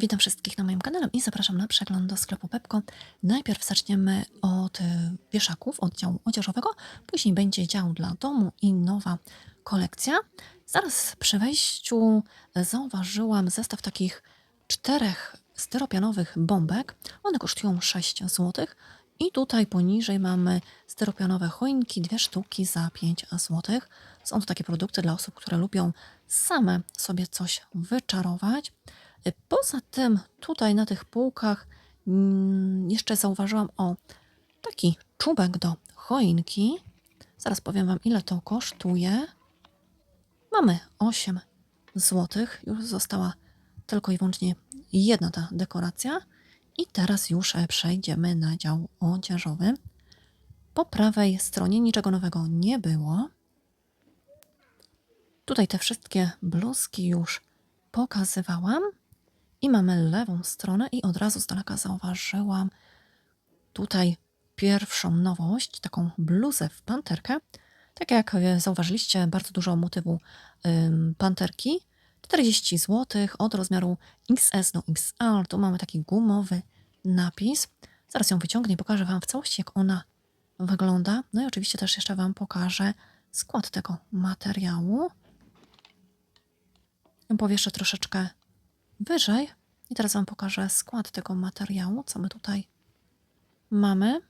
Witam wszystkich na moim kanale i zapraszam na przegląd do sklepu Pepko. Najpierw zaczniemy od y, wieszaków, od działu odzieżowego, później będzie dział dla domu i nowa kolekcja. Zaraz przy wejściu zauważyłam zestaw takich czterech styropianowych bombek. One kosztują 6 zł. I tutaj poniżej mamy styropianowe choinki, dwie sztuki za 5 zł. Są to takie produkty dla osób, które lubią same sobie coś wyczarować. Y, Poza tym tutaj na tych półkach mm, jeszcze zauważyłam o taki czubek do choinki. Zaraz powiem Wam, ile to kosztuje. Mamy 8 zł. Już została tylko i wyłącznie jedna ta dekoracja. I teraz już e, przejdziemy na dział odzieżowy. Po prawej stronie niczego nowego nie było. Tutaj te wszystkie bluzki już pokazywałam. I mamy lewą stronę i od razu z daleka zauważyłam tutaj pierwszą nowość, taką bluzę w panterkę. Tak jak e, zauważyliście, bardzo dużo motywu ym, panterki. 40 zł od rozmiaru XS do XL. Tu mamy taki gumowy napis. Zaraz ją wyciągnę i pokażę Wam w całości, jak ona wygląda. No i oczywiście też jeszcze Wam pokażę skład tego materiału. Powieszę troszeczkę wyżej. I teraz Wam pokażę skład tego materiału, co my tutaj mamy.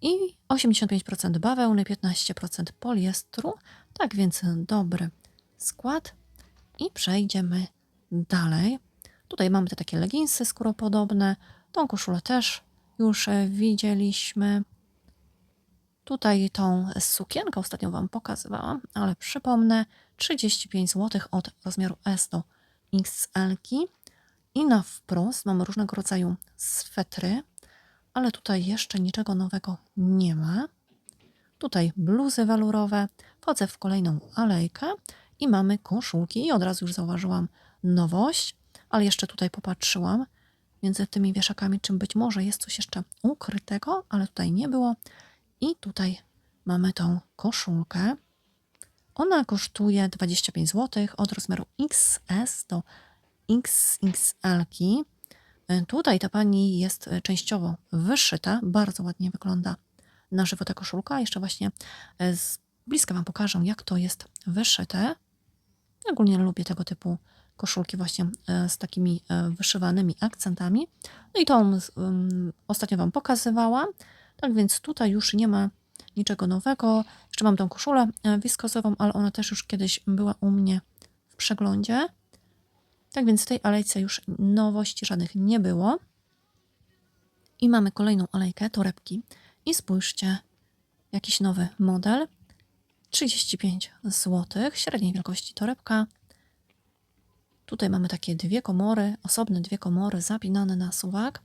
I 85% bawełny, 15% poliestru. Tak więc dobry skład. I przejdziemy dalej. Tutaj mamy te takie leginsy skóropodobne. Tą koszulę też już widzieliśmy. Tutaj tą sukienkę ostatnio Wam pokazywałam, ale przypomnę, 35 zł od rozmiaru S do XL. I na wprost mamy różnego rodzaju swetry, ale tutaj jeszcze niczego nowego nie ma. Tutaj bluzy welurowe, wchodzę w kolejną alejkę i mamy koszulki i od razu już zauważyłam nowość, ale jeszcze tutaj popatrzyłam między tymi wieszakami, czym być może jest coś jeszcze ukrytego, ale tutaj nie było. I tutaj mamy tą koszulkę. Ona kosztuje 25 zł od rozmiaru XS do XXL. Tutaj ta pani jest e, częściowo wyszyta, bardzo ładnie wygląda na żywo ta koszulka. Jeszcze właśnie e, z bliska Wam pokażę, jak to jest wyszyte. Ogólnie lubię tego typu koszulki właśnie z takimi wyszywanymi akcentami. No i tą ostatnio Wam pokazywałam. Tak więc tutaj już nie ma niczego nowego. Jeszcze mam tą koszulę wiskozową, ale ona też już kiedyś była u mnie w przeglądzie. Tak więc w tej alejce już nowości żadnych nie było. I mamy kolejną alejkę, torebki. I spójrzcie, jakiś nowy model. 35 zł, średniej wielkości torebka. Tutaj mamy takie dwie komory, osobne dwie komory zapinane na suwak.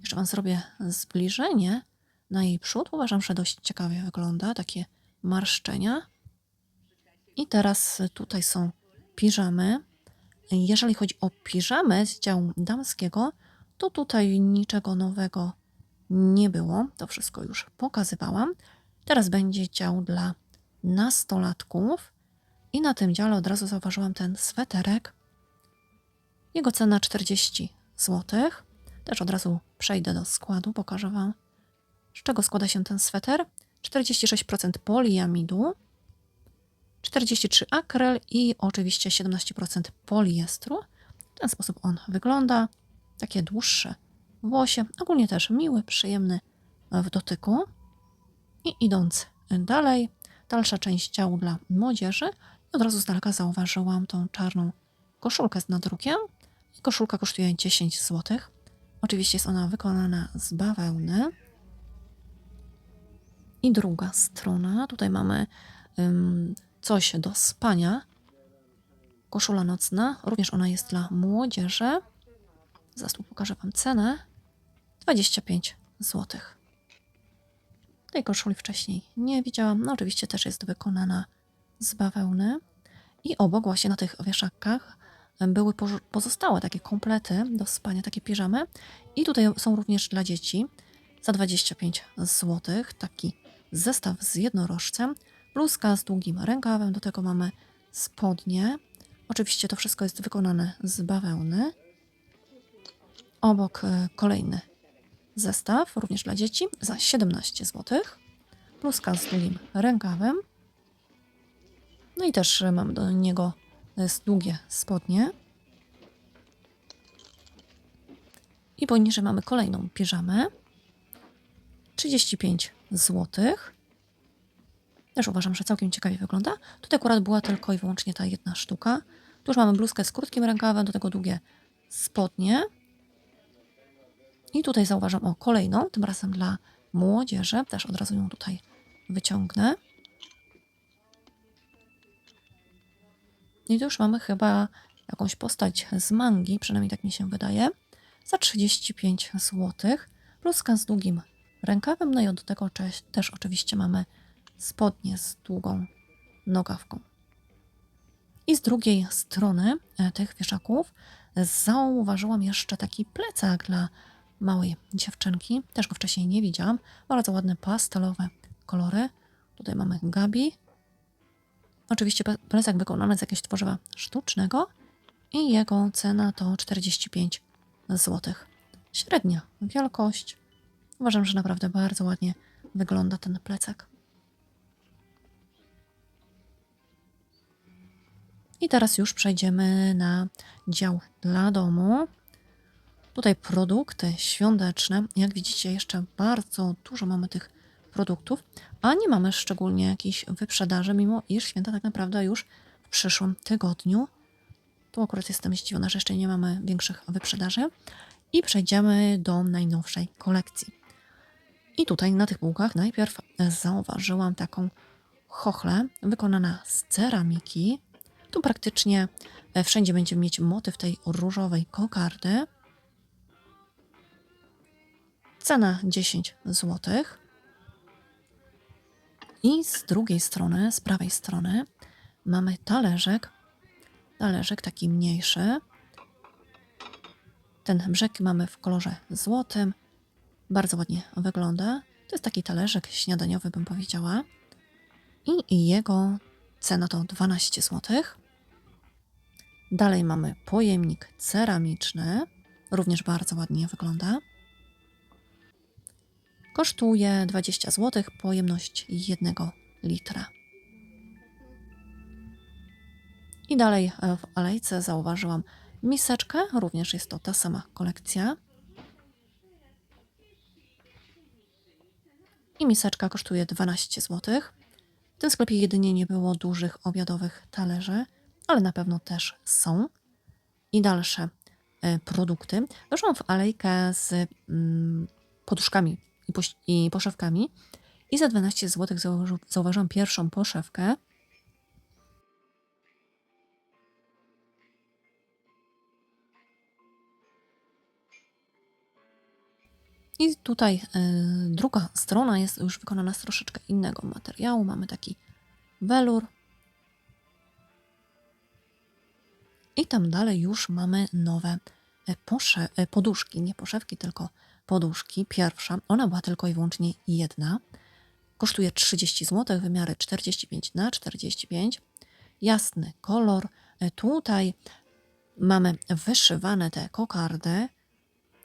Jeszcze Wam zrobię zbliżenie na jej przód. Uważam, że dość ciekawie wygląda, takie marszczenia. I teraz tutaj są piżamy. Jeżeli chodzi o piżamę z działu damskiego, to tutaj niczego nowego nie było. To wszystko już pokazywałam. Teraz będzie dział dla nastolatków. I na tym dziale od razu zauważyłam ten sweterek. Jego cena 40 zł. Też od razu przejdę do składu, pokażę Wam, z czego składa się ten sweter. 46% poliamidu, 43 akryl i oczywiście 17% poliestru. W ten sposób on wygląda. Takie dłuższe włosie. Ogólnie też miły, przyjemny w dotyku. I idąc dalej, dalsza część ciału dla młodzieży. I od razu z daleka zauważyłam tą czarną koszulkę z nadrukiem. Koszulka kosztuje 10 zł. Oczywiście jest ona wykonana z bawełny. I druga strona. Tutaj mamy ym, coś do spania. Koszula nocna. Również ona jest dla młodzieży. Zaraz tu pokażę Wam cenę. 25 zł. Tej koszuli wcześniej nie widziałam. No oczywiście też jest wykonana z bawełny. I obok właśnie na tych wieszakach były pozo- pozostałe takie komplety do spania, takie piżamy. I tutaj są również dla dzieci za 25 zł. Taki zestaw z jednorożcem. Bluzka z długim rękawem, do tego mamy spodnie. Oczywiście to wszystko jest wykonane z bawełny. Obok e, kolejny zestaw, również dla dzieci, za 17 zł. Bluzka z długim rękawem. No i też e, mam do niego e, długie spodnie. I poniżej mamy kolejną piżamę. 35 zł. Też uważam, że całkiem ciekawie wygląda. Tutaj akurat była tylko i wyłącznie ta jedna sztuka. Tu już mamy bluzkę z krótkim rękawem, do tego długie spodnie. I tutaj zauważam o kolejną, tym razem dla młodzieży. Też od razu ją tutaj wyciągnę. I tu już mamy chyba jakąś postać z mangi, przynajmniej tak mi się wydaje, za 35 zł. Bluzka z długim rękawem, no i od tego też oczywiście mamy spodnie z długą nogawką. I z drugiej strony e, tych wieszaków zauważyłam jeszcze taki plecak dla małej dziewczynki. Też go wcześniej nie widziałam. Bardzo ładne pastelowe kolory. Tutaj mamy gabi. Oczywiście plecak wykonany z jakiegoś tworzywa sztucznego i jego cena to 45 zł. Średnia wielkość. Uważam, że naprawdę bardzo ładnie wygląda ten plecak. I teraz już przejdziemy na dział dla domu. Tutaj produkty świąteczne. Jak widzicie, jeszcze bardzo dużo mamy tych produktów, a nie mamy szczególnie jakichś wyprzedaży, mimo iż święta tak naprawdę już w przyszłym tygodniu. Tu akurat jestem zdziwiona, że jeszcze nie mamy większych wyprzedaży. I przejdziemy do najnowszej kolekcji. I tutaj na tych półkach najpierw zauważyłam taką chochlę wykonana z ceramiki. Tu praktycznie e, wszędzie będziemy mieć motyw tej różowej kokardy. Cena 10 zł. I z drugiej strony, z prawej strony, mamy talerzek. Talerzek taki mniejszy. Ten brzeg mamy w kolorze złotym. Bardzo ładnie wygląda. To jest taki talerzek śniadaniowy, bym powiedziała. I jego cena to 12 zł. Dalej mamy pojemnik ceramiczny. Również bardzo ładnie wygląda. Kosztuje 20 zł, pojemność 1 litra. I dalej e, w alejce zauważyłam miseczkę, również jest to ta sama kolekcja. I miseczka kosztuje 12 zł. W tym sklepie jedynie nie było dużych obiadowych talerzy, ale na pewno też są. I dalsze e, produkty. Weszłam w alejkę z mm, poduszkami i, i poszewkami i za 12 zł zauważy- zauważyłam pierwszą poszewkę. I tutaj y, druga strona jest już wykonana z troszeczkę innego materiału. Mamy taki welur. I tam dalej już mamy nowe e, e, poduszki, nie poszewki, tylko poduszki. Pierwsza, ona była tylko i wyłącznie jedna. Kosztuje 30 zł, wymiary 45 na 45. Jasny kolor. E, Tutaj mamy wyszywane te kokardy.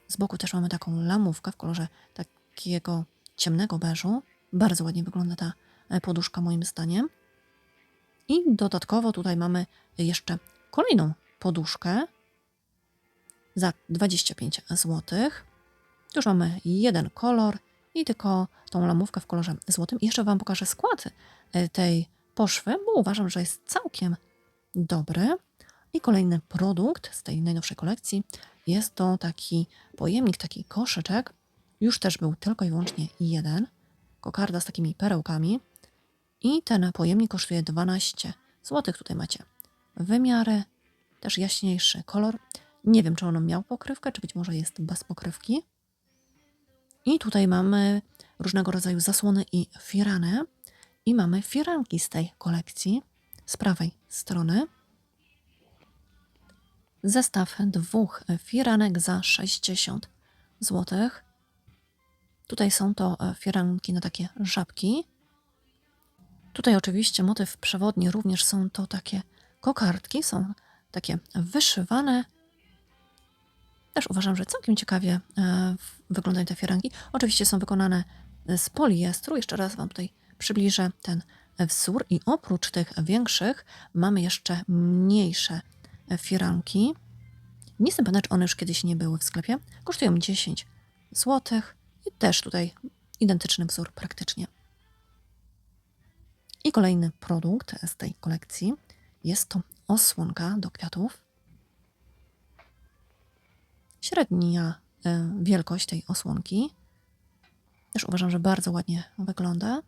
Z boku też mamy taką lamówkę w kolorze takiego ciemnego beżu. Bardzo ładnie wygląda ta e, poduszka moim zdaniem. I dodatkowo tutaj mamy jeszcze kolejną poduszkę za 25 zł. Tu już mamy jeden kolor i tylko tą lamówkę w kolorze złotym. I jeszcze Wam pokażę skład e, tej poszwy, bo uważam, że jest całkiem dobry. I kolejny produkt z tej najnowszej kolekcji jest to taki pojemnik, taki koszyczek. Już też był tylko i wyłącznie jeden. Kokarda z takimi perełkami. I ten pojemnik kosztuje 12 zł. Tutaj macie wymiary, też jaśniejszy kolor. Nie wiem, czy on miał pokrywkę, czy być może jest bez pokrywki. I tutaj mamy różnego rodzaju zasłony i firany. I mamy firanki z tej kolekcji z prawej strony. Zestaw dwóch firanek za 60 zł. Tutaj są to e, firanki na takie żabki. Tutaj oczywiście motyw przewodni również są to takie kokardki, są takie wyszywane. Też uważam, że całkiem ciekawie e, wyglądają te firanki. Oczywiście są wykonane z poliestru. Jeszcze raz Wam tutaj przybliżę ten wzór. I oprócz tych większych mamy jeszcze mniejsze firanki. Nie jestem pewna, czy one już kiedyś nie były w sklepie. Kosztują 10 zł. I też tutaj identyczny wzór praktycznie. I kolejny produkt z tej kolekcji jest to osłonka do kwiatów. Średnia e, wielkość tej osłonki. Też uważam, że bardzo ładnie wygląda.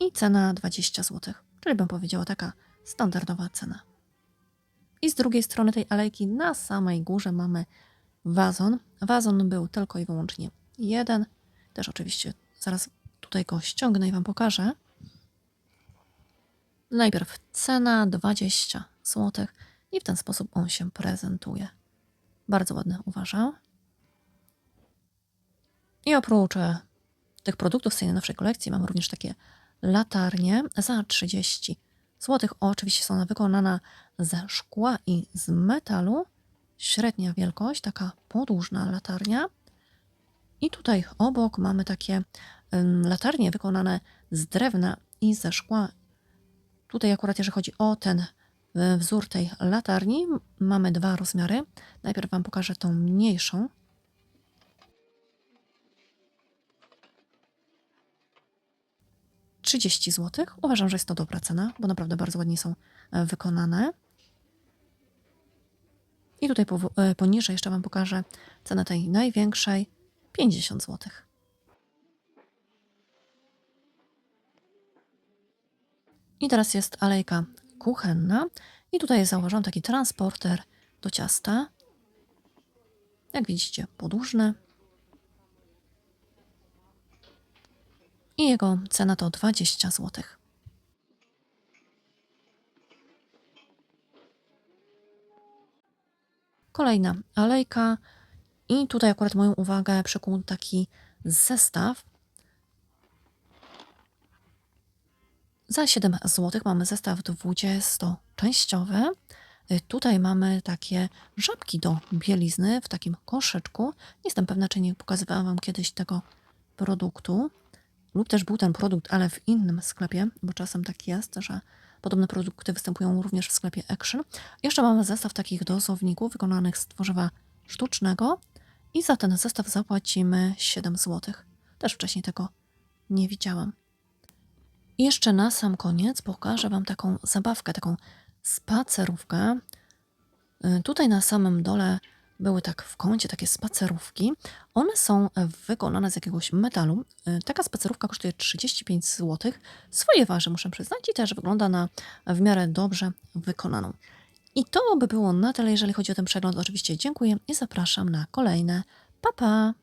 I cena 20 zł, czyli bym powiedziała taka standardowa cena. I z drugiej strony tej alejki na samej górze mamy wazon. Wazon był tylko i wyłącznie jeden. Też oczywiście zaraz tutaj go ściągnę i Wam pokażę. Najpierw cena 20 zł i w ten sposób on się prezentuje. Bardzo ładny uważam. I oprócz e, tych produktów z tej najnowszej kolekcji mam również takie latarnie za 30 zł. Oczywiście są one wykonane ze szkła i z metalu. Średnia wielkość, taka podłużna latarnia. I tutaj obok mamy takie latarnie wykonane z drewna i ze szkła. Tutaj akurat jeżeli chodzi o ten y, wzór tej latarni, mamy dwa rozmiary. Najpierw Wam pokażę tą mniejszą. Trzydzieści zł. Uważam, że jest to dobra cena, bo naprawdę bardzo ładnie są e, wykonane. I tutaj e, poniżej jeszcze Wam pokażę cenę tej największej 50 zł. I teraz jest alejka kuchenna. I tutaj założam taki transporter do ciasta. Jak widzicie, podłużny. I jego cena to 20 zł. Kolejna alejka. I tutaj akurat moją uwagę przykuł taki zestaw. Za 7 zł mamy zestaw 20-częściowy. Y, Tutaj mamy takie żabki do bielizny w takim koszyczku. Nie jestem pewna, czy nie pokazywałam Wam kiedyś tego produktu. Lub też był ten produkt, ale w innym sklepie, bo czasem tak jest, że podobne produkty występują również w sklepie Action. Jeszcze mamy zestaw takich dozowników wykonanych z tworzywa sztucznego i za ten zestaw zapłacimy 7 zł. Też wcześniej tego nie widziałam. I jeszcze na sam koniec pokażę Wam taką zabawkę, taką spacerówkę. Y, Tutaj na samym dole były tak w kącie takie spacerówki. One są e, wykonane z jakiegoś metalu. Y, Taka spacerówka kosztuje 35 zł. Swoje waży muszę przyznać i też wygląda na w miarę dobrze wykonaną. I to by było na tyle, jeżeli chodzi o ten przegląd. Oczywiście dziękuję i zapraszam na kolejne. Pa, pa!